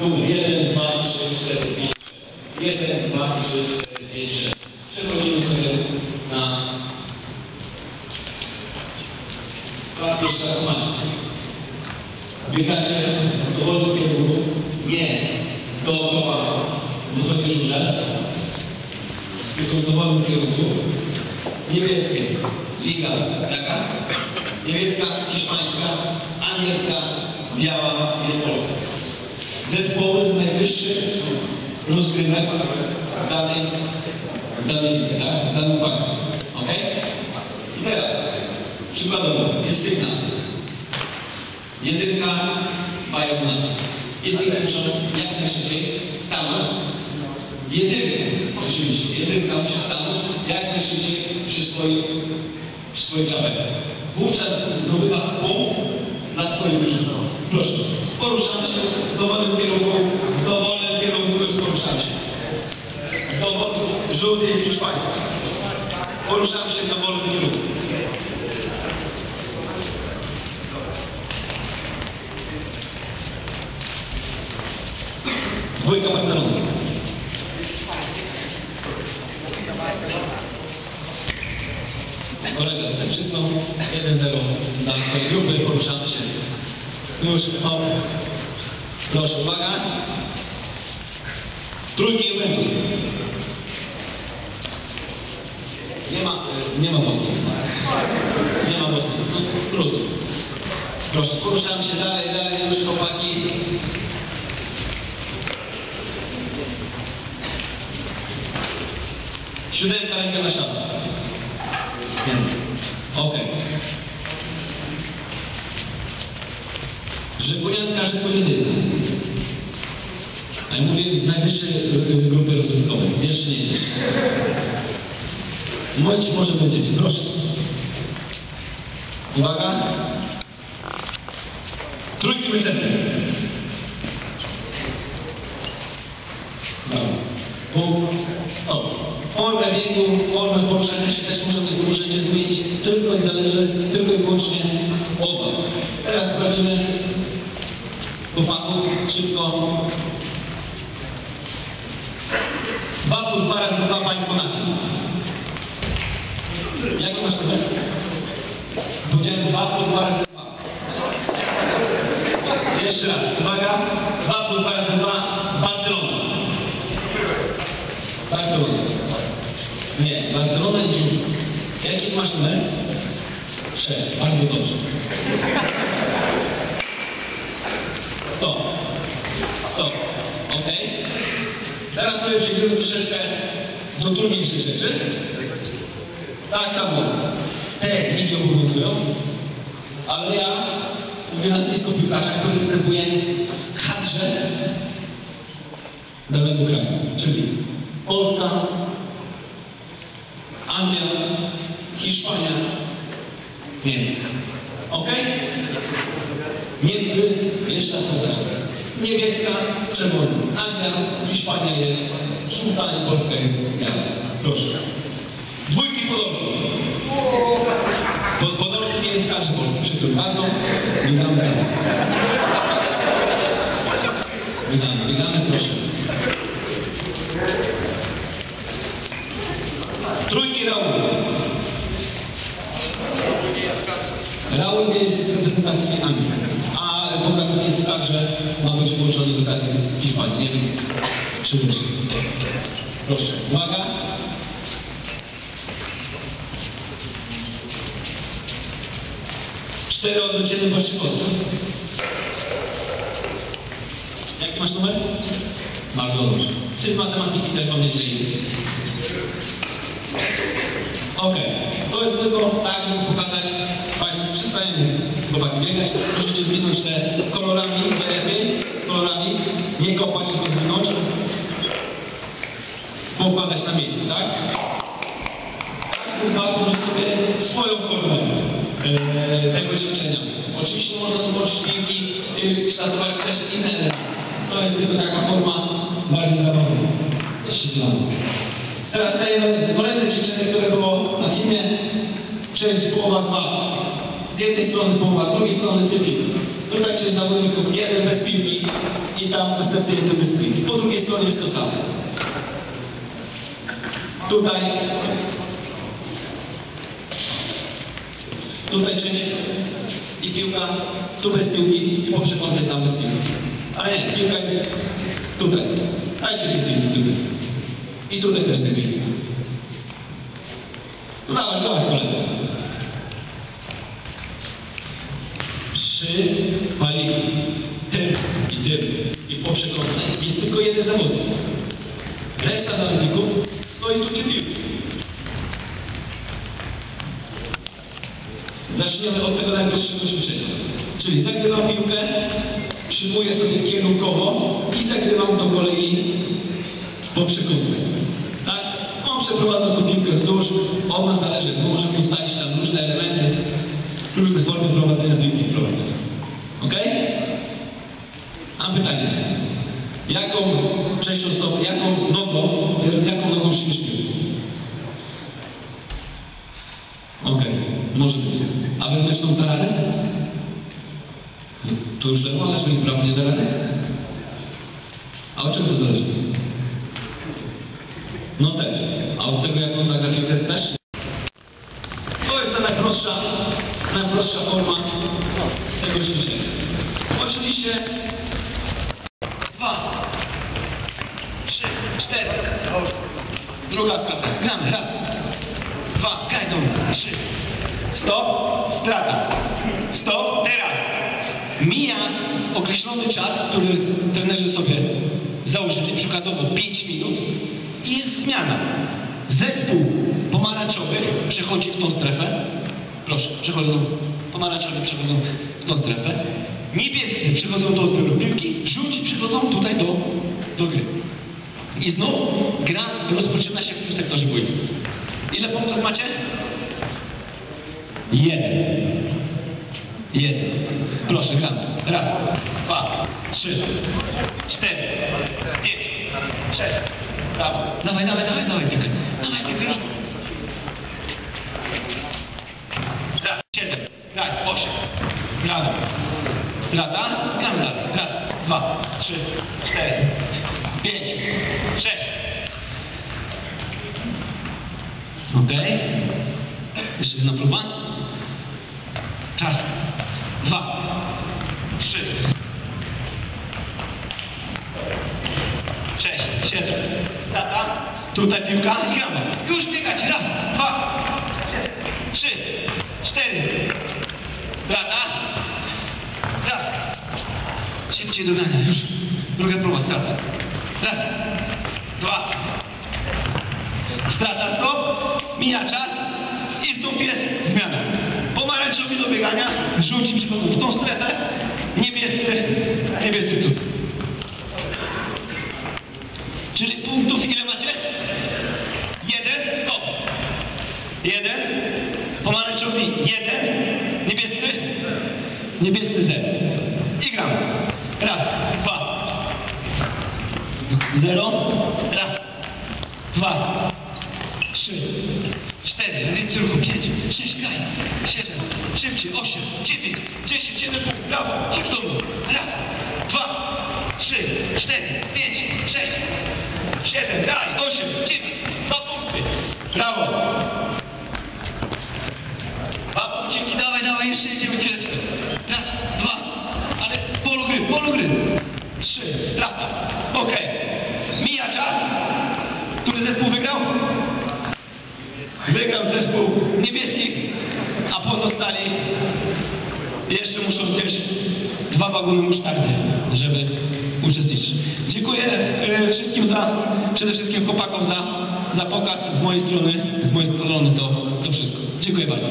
Numer 1, 2, 3, 4, 5, 1, 2, 3, 4, 5, 6. Przechodzimy sobie na raz tłumaczę. Biegacie w dowolnym kierunku, nie dookoła w dowolnym żurze, tylko w dowolnym kierunku. Niebieskie, liga jaka? Niemiecka, hiszpańska, angielska, biała, jest polska. Zespoły z najwyższych rozgrywek danej, danej tak? W danym państwie. Ok? I teraz, przykładowo, jest sygnał. Jedynka mają na Jedynka muszą jak najszybciej stanąć. Jedynka, oczywiście, jedynka musi stanąć jak najszybciej przy swoim, przy swoim czapelce. Wówczas zdobywa punkt dla swojej drużyny. Proszę, poruszamy się w dowolnym kierunku, w dowolnym kierunku już poruszamy się. W dowolnym, żółty jest hiszpański. Poruszamy się w dowolnym kierunku. Dwójka Barcelony. Kolega przysnął. 1-0 dla tej grupy. Poruszamy się. Już, o. Proszę, uwaga. Trójki Juventus. Nie ma, nie ma mostu. Nie ma mostu. No, trudno. Proszę, poruszamy się dalej, dalej, już chłopaki. Siódemka ręka na szatę. Okej. Żegunianka, żegunianka. A ja mówię najwyższej y, grupie rozrywkowej. Jeszcze nie jesteś. Momencie może będziecie, proszę. Uwaga. Trójki wyceny. Punkt. O. Formę biegu, formę poruszania się też muszą, możecie zmienić tylko i zależy, tylko i wyłącznie od Was. Teraz sprawdzimy szybko. Dwa plus dwa razy dwa pani ponacie. Jaki masz numer? Powiedziałem dwa plus dwa razy dwa. Jeszcze raz, uwaga. Dwa plus dwa razy dwa, Barcelona. Barcelona. Nie, Barcelona jest. Jaki masz numer? Sześć. Bardzo dobrze. Stop. Stop. Ok. Teraz sobie przejdziemy troszeczkę do trudniejszych rzeczy. Tak samo. Te linie obowiązują, ale ja mówię nazwisko piłkarza, który występuje kadrze danego kraju, czyli Polska, Anglia, Hiszpania, Niemcy. Ok? Niemcy, jeszcze raz powtarzam. Niebieska, czerwona. Anglia, Hiszpania jest żółta i Polska jest biała. Proszę. Dwójki Podolski. Po, Podolski nie jest każdy polski, przykro bardzo. Witamy. Witamy, witamy, proszę. Trójki Raul. Raul jest reprezentacji Anglii, a poza tym jest także, ma być włączony do kadry Hiszpanii. Nie wiem, czy musi. Proszę, uwaga. Cztery odwrócone Waszczykowska. Jaki masz numer? Bardzo dobrze. Ty z matematyki też mam nadzieję. Ok, to jest tylko tak, żeby pokazać Państwu, przestajemy chłopaki biegać, możecie zwinąć te kolorami, nie kopać, tylko zwinąć, pokładać na miejsce, tak? Każdy z Was może sobie swoją formę e, tego ćwiczenia. Oczywiście można tu piłki, e, kształtować też inne. To jest tylko taka forma bardziej zabawna, jeśli dla. Teraz kolejne ćwiczenie, które było na filmie. Część połowa z Was. Z jednej strony połowa, z drugiej strony piłki. Tutaj część zawodników, jeden bez piłki, i tam następnie jedyny spring. Po drugiej stronie jest to samo. Tutaj tutaj część i piłka, tu bez piłki i po przekątnej tam bez piłki. Ale nie, piłka jest tutaj. Dajcie te piłki tutaj. I tutaj też te piłki. No dawaj, dawaj kolego. Przy paliku, tym i tym i po przekątnej jest tylko jeden zawodnik. Reszta zawodników stoi tu gdzie piłki. Zaczniemy od tego najprostszego ćwiczenia. Czyli zagrywam piłkę, przyjmuję sobie kierunkowo i zagrywam do kolei po. Tak? On przeprowadza tą piłkę wzdłuż, od nas zależy, bo możemy ustalić tam różne elementy, różne formy prowadzenia piłki prowadzić. Ok? Mam pytanie. Jaką częścią stopy, jaką nogą, jaką nogą przyjmiesz piłkę? Okej, może być. A wewnętrzną tararę? To już ale swoim prawo nie da rady? A od czego to zależy? No też. A od tego, jaką zagra piłkę też? To jest ta najprostsza, najprostsza forma tego ćwiczenia. Oczywiście dwa, trzy, cztery. Druga strata. Gramy. Raz, dwa, kajdą, trzy. Stop, strata. Stop, teraz. Mija określony czas, który trenerzy sobie założyli, przykładowo 5 minut i jest zmiana. Zespół pomarańczowy przechodzi w tą strefę. Proszę, przechodzą, pomarańczowy przechodzą w tą strefę. Niebiescy przychodzą do odbioru piłki, żółci przychodzą tutaj do, do gry. I znów gra rozpoczyna się w tym sektorze boiska. Ile punktów macie? Jeden. Jeden. Proszę, gram. Raz, dwa, trzy, cztery, pięć, sześć. Brawo. Dawaj, dawaj, dawaj, dawaj piłkę. Dawaj piłkę. Raz, siedem, graj, osiem. Brawo. Strata. Gramy dalej. Raz, dwa, trzy, cztery, pięć, sześć. Okej. Jeszcze jedna próba. Dwa. Trzy. Sześć. Siedem. Tata. Tutaj piłka. Gramy. Już biegać. Raz. Dwa. Trzy. Cztery. Strata. Raz. Szybciej do grania. Już. Druga próba. Strata. Raz. Dwa. Strata. Stop. Mija czas. I znów jest zmiana. Pomarańczowi do biegania, przychodzą w tą strefę, niebiescy, niebiescy tu. Czyli punktów ile macie? Jeden, stop. Jeden, pomarańczowi jeden, niebiescy, niebiescy zero. I gramy. Raz, dwa, zero, raz, dwa, trzy, cztery, więcej ruchu, pięć, sześć, kraj, siedem, szybciej, osiem, dziewięć, dziesięć, jeden punkt, brawo, chodź do mnie, raz, dwa, trzy, cztery, pięć, sześć, siedem, kraj, osiem, dziewięć, dwa punkty, brawo. Dwa punkciki, dawaj, dawaj, jeszcze jedziemy chwileczkę. Raz, dwa, ale polu gry, polu gry. Trzy, strata, okej. Mija czas. Który zespół wygrał? Wygrał zespół niebieskich, a pozostali jeszcze muszą zjeść dwa wagony musztardy, żeby uczestniczyć. Dziękuję e, wszystkim za, przede wszystkim chłopakom za, za pokaz z mojej strony, z mojej strony to, to wszystko. Dziękuję bardzo.